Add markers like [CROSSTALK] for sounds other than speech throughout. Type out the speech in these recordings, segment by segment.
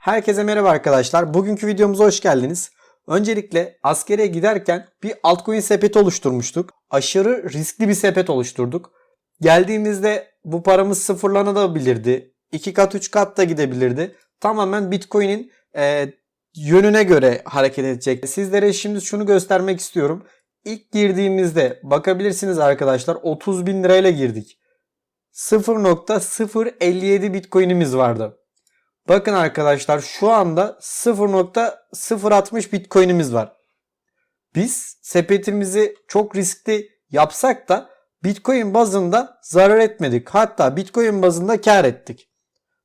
Herkese merhaba arkadaşlar. Bugünkü videomuza hoş geldiniz. Öncelikle askere giderken bir altcoin sepeti oluşturmuştuk. Aşırı riskli bir sepet oluşturduk. Geldiğimizde bu paramız sıfırlanabilirdi. 2 kat 3 kat da gidebilirdi. Tamamen Bitcoin'in e, yönüne göre hareket edecek. Sizlere şimdi şunu göstermek istiyorum. İlk girdiğimizde bakabilirsiniz arkadaşlar 30 bin lirayla girdik. 0.057 Bitcoin'imiz vardı. Bakın arkadaşlar şu anda 0.060 Bitcoin'imiz var. Biz sepetimizi çok riskli yapsak da Bitcoin bazında zarar etmedik. Hatta Bitcoin bazında kar ettik.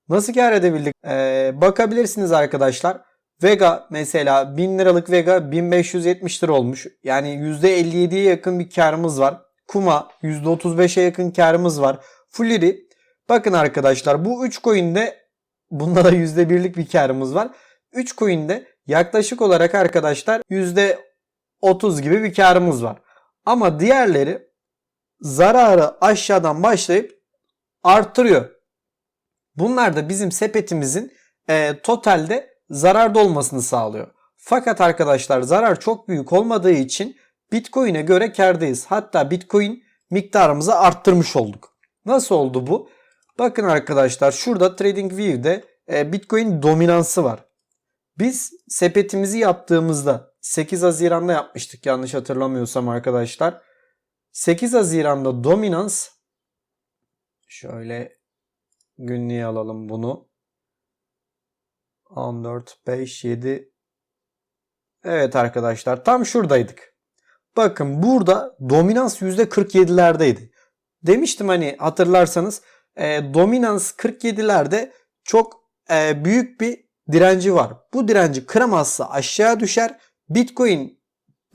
Nasıl kar edebildik? Ee, bakabilirsiniz arkadaşlar. Vega mesela 1000 liralık Vega 1570 lira olmuş. Yani %57'ye yakın bir karımız var. Kuma %35'e yakın karımız var. Fulleri bakın arkadaşlar bu 3 coin'de bunda da %1'lik bir karımız var. 3 coin'de yaklaşık olarak arkadaşlar %30 gibi bir karımız var. Ama diğerleri zararı aşağıdan başlayıp artırıyor. Bunlar da bizim sepetimizin e, totalde zararda olmasını sağlıyor. Fakat arkadaşlar zarar çok büyük olmadığı için Bitcoin'e göre kardayız. Hatta Bitcoin miktarımızı arttırmış olduk. Nasıl oldu bu? Bakın arkadaşlar şurada TradingView'de e, Bitcoin dominansı var. Biz sepetimizi yaptığımızda 8 Haziran'da yapmıştık yanlış hatırlamıyorsam arkadaşlar. 8 Haziran'da dominans şöyle günlüğe alalım bunu. 14, 5, 7 Evet arkadaşlar tam şuradaydık. Bakın burada dominans %47'lerdeydi. Demiştim hani hatırlarsanız e, dominans 47'lerde çok e, büyük bir direnci var. Bu direnci kıramazsa aşağı düşer. Bitcoin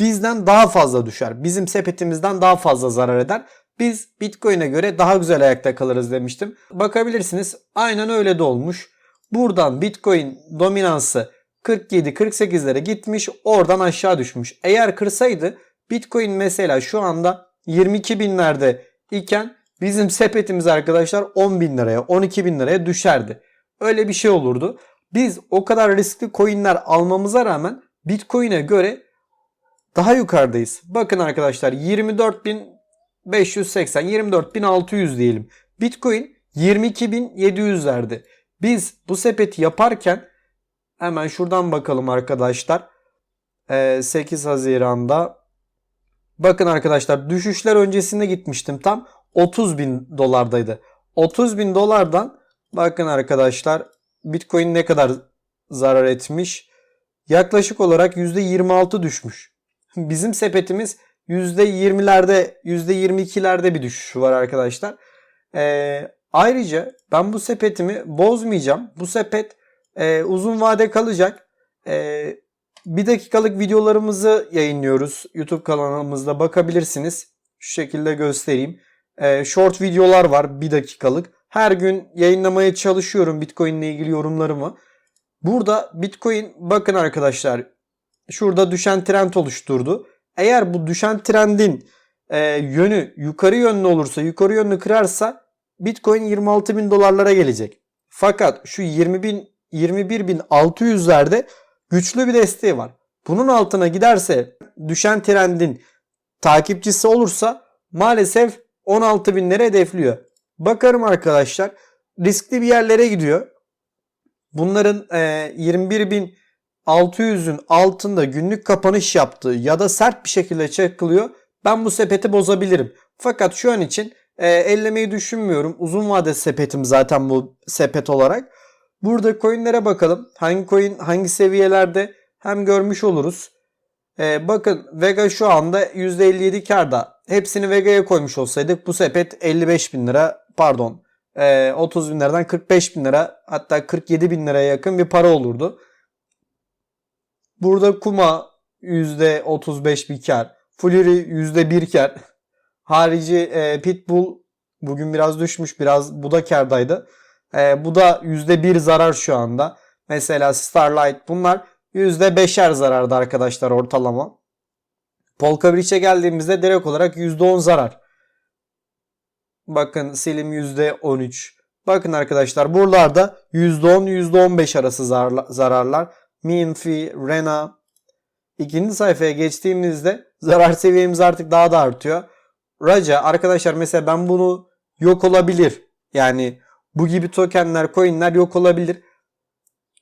bizden daha fazla düşer. Bizim sepetimizden daha fazla zarar eder. Biz Bitcoin'e göre daha güzel ayakta kalırız demiştim. Bakabilirsiniz aynen öyle de olmuş. Buradan Bitcoin dominansı 47-48'lere gitmiş oradan aşağı düşmüş. Eğer kırsaydı Bitcoin mesela şu anda 22 binlerde iken bizim sepetimiz arkadaşlar 10 bin liraya 12 bin liraya düşerdi. Öyle bir şey olurdu. Biz o kadar riskli coinler almamıza rağmen Bitcoin'e göre daha yukarıdayız. Bakın arkadaşlar 24.580 24.600 diyelim. Bitcoin 22.700'lerde. Biz bu sepeti yaparken hemen şuradan bakalım arkadaşlar. 8 Haziran'da bakın arkadaşlar düşüşler öncesinde gitmiştim tam 30 bin dolardaydı. 30 bin dolardan bakın arkadaşlar Bitcoin ne kadar zarar etmiş. Yaklaşık olarak %26 düşmüş. Bizim sepetimiz %20'lerde %22'lerde bir düşüş var arkadaşlar. Ee, ayrıca ben bu sepetimi bozmayacağım. Bu sepet e, uzun vade kalacak. E, bir dakikalık videolarımızı yayınlıyoruz. YouTube kanalımızda bakabilirsiniz. Şu şekilde göstereyim. E, short videolar var bir dakikalık. Her gün yayınlamaya çalışıyorum Bitcoin ile ilgili yorumlarımı. Burada Bitcoin bakın arkadaşlar şurada düşen trend oluşturdu. Eğer bu düşen trendin e, yönü yukarı yönlü olursa, yukarı yönlü kırarsa Bitcoin 26 bin dolarlara gelecek. Fakat şu 20 bin 21.600'lerde güçlü bir desteği var. Bunun altına giderse düşen trendin takipçisi olursa maalesef 16 binlere hedefliyor. Bakarım arkadaşlar riskli bir yerlere gidiyor. Bunların e, 21.600'ün altında günlük kapanış yaptığı ya da sert bir şekilde çakılıyor. Ben bu sepeti bozabilirim. Fakat şu an için e, ellemeyi düşünmüyorum. Uzun vade sepetim zaten bu sepet olarak. Burada coinlere bakalım. Hangi coin hangi seviyelerde hem görmüş oluruz. Ee, bakın Vega şu anda %57 karda. Hepsini Vega'ya koymuş olsaydık bu sepet 55 bin lira pardon e, 30 bin liradan 45 bin lira hatta 47 bin liraya yakın bir para olurdu. Burada Kuma %35 bir kar. Fury %1 kar. [LAUGHS] Harici e, Pitbull bugün biraz düşmüş biraz bu da kardaydı. E, bu da %1 zarar şu anda. Mesela Starlight bunlar %5'er zararda arkadaşlar ortalama. Polka Bridge'e geldiğimizde direkt olarak %10 zarar. Bakın Selim %13. Bakın arkadaşlar buralarda %10 %15 arası zararlar. Minfi, Rena. İkinci sayfaya geçtiğimizde zarar seviyemiz artık daha da artıyor. Raja arkadaşlar mesela ben bunu yok olabilir. Yani bu gibi tokenler, coinler yok olabilir.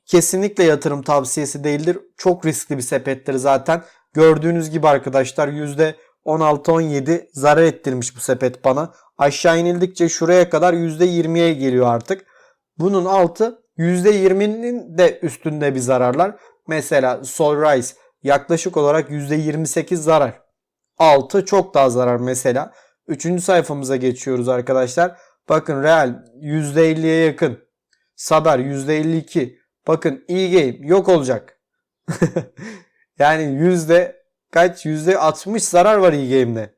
Kesinlikle yatırım tavsiyesi değildir. Çok riskli bir sepettir zaten. Gördüğünüz gibi arkadaşlar %16-17 zarar ettirmiş bu sepet bana. Aşağı inildikçe şuraya kadar %20'ye geliyor artık. Bunun altı %20'nin de üstünde bir zararlar. Mesela Solrise yaklaşık olarak %28 zarar. Altı çok daha zarar mesela. Üçüncü sayfamıza geçiyoruz arkadaşlar. Bakın Real %50'ye yakın. Saber %52. Bakın e-game yok olacak. [LAUGHS] yani yüzde kaç? Yüzde 60 zarar var e-game'de.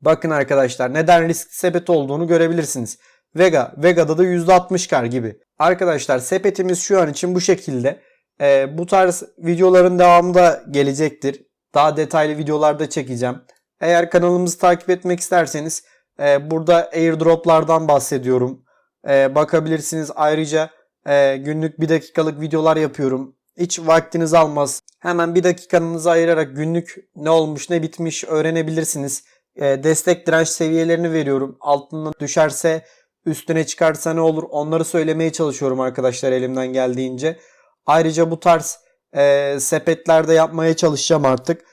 Bakın arkadaşlar neden riskli sepet olduğunu görebilirsiniz. Vega, Vega'da da %60 kar gibi. Arkadaşlar sepetimiz şu an için bu şekilde. Ee, bu tarz videoların devamı da gelecektir. Daha detaylı videolarda çekeceğim. Eğer kanalımızı takip etmek isterseniz e, burada airdroplardan bahsediyorum. E, bakabilirsiniz. Ayrıca e, günlük bir dakikalık videolar yapıyorum. Hiç vaktiniz almaz. Hemen bir dakikanızı ayırarak günlük ne olmuş ne bitmiş öğrenebilirsiniz. E, destek direnç seviyelerini veriyorum. Altından düşerse üstüne çıkarsa ne olur onları söylemeye çalışıyorum arkadaşlar elimden geldiğince. Ayrıca bu tarz e, sepetlerde yapmaya çalışacağım artık.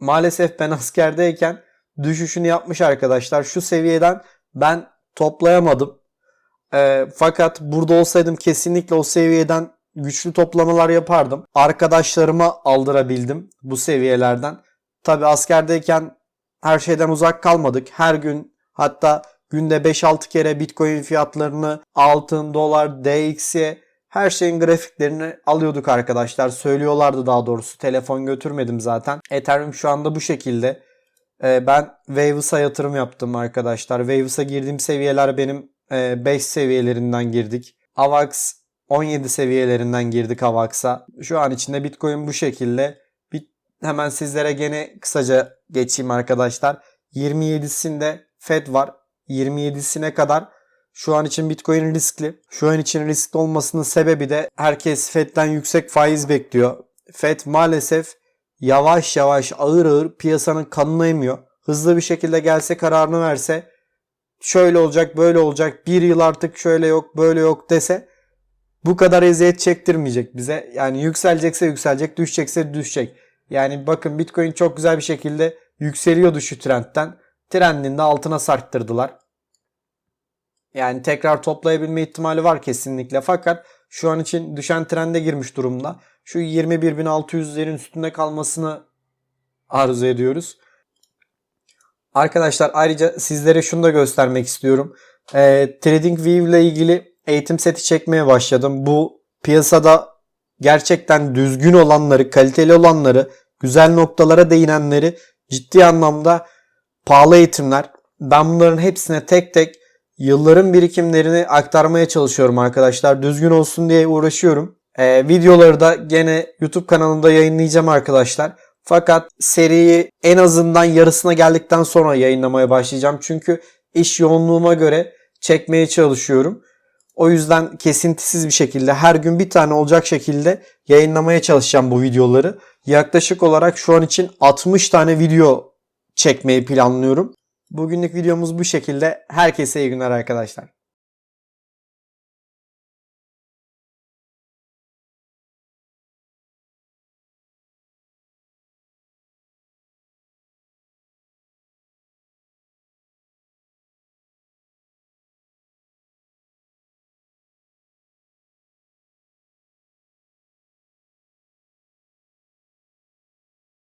Maalesef ben [LAUGHS] askerdeyken düşüşünü yapmış arkadaşlar. Şu seviyeden ben toplayamadım. E, fakat burada olsaydım kesinlikle o seviyeden güçlü toplamalar yapardım. Arkadaşlarıma aldırabildim bu seviyelerden. Tabi askerdeyken her şeyden uzak kalmadık. Her gün hatta günde 5-6 kere Bitcoin fiyatlarını, altın, dolar, DXY her şeyin grafiklerini alıyorduk arkadaşlar. Söylüyorlardı daha doğrusu. Telefon götürmedim zaten. Ethereum şu anda bu şekilde. Ee, ben Waves'a yatırım yaptım arkadaşlar. Waves'a girdiğim seviyeler benim 5 seviyelerinden girdik. AVAX 17 seviyelerinden girdik AVAX'a. Şu an içinde Bitcoin bu şekilde. Bir, hemen sizlere gene kısaca geçeyim arkadaşlar. 27'sinde FED var. 27'sine kadar şu an için Bitcoin riskli. Şu an için riskli olmasının sebebi de herkes FED'den yüksek faiz bekliyor. FED maalesef yavaş yavaş ağır ağır piyasanın kanını emiyor. Hızlı bir şekilde gelse kararını verse şöyle olacak böyle olacak bir yıl artık şöyle yok böyle yok dese bu kadar eziyet çektirmeyecek bize. Yani yükselecekse yükselecek düşecekse düşecek. Yani bakın Bitcoin çok güzel bir şekilde yükseliyordu şu trendten. Trendin de altına sarktırdılar. Yani tekrar toplayabilme ihtimali var kesinlikle. Fakat şu an için düşen trende girmiş durumda. Şu 21.600'lerin üstünde kalmasını arzu ediyoruz. Arkadaşlar ayrıca sizlere şunu da göstermek istiyorum. Ee, TradingView ile ilgili eğitim seti çekmeye başladım. Bu piyasada gerçekten düzgün olanları, kaliteli olanları, güzel noktalara değinenleri ciddi anlamda pahalı eğitimler. Ben bunların hepsine tek tek yılların birikimlerini aktarmaya çalışıyorum arkadaşlar. Düzgün olsun diye uğraşıyorum. Ee, videoları da gene YouTube kanalımda yayınlayacağım arkadaşlar. Fakat seriyi en azından yarısına geldikten sonra yayınlamaya başlayacağım. Çünkü iş yoğunluğuma göre çekmeye çalışıyorum. O yüzden kesintisiz bir şekilde her gün bir tane olacak şekilde yayınlamaya çalışacağım bu videoları. Yaklaşık olarak şu an için 60 tane video çekmeyi planlıyorum. Bugünlük videomuz bu şekilde. Herkese iyi günler arkadaşlar.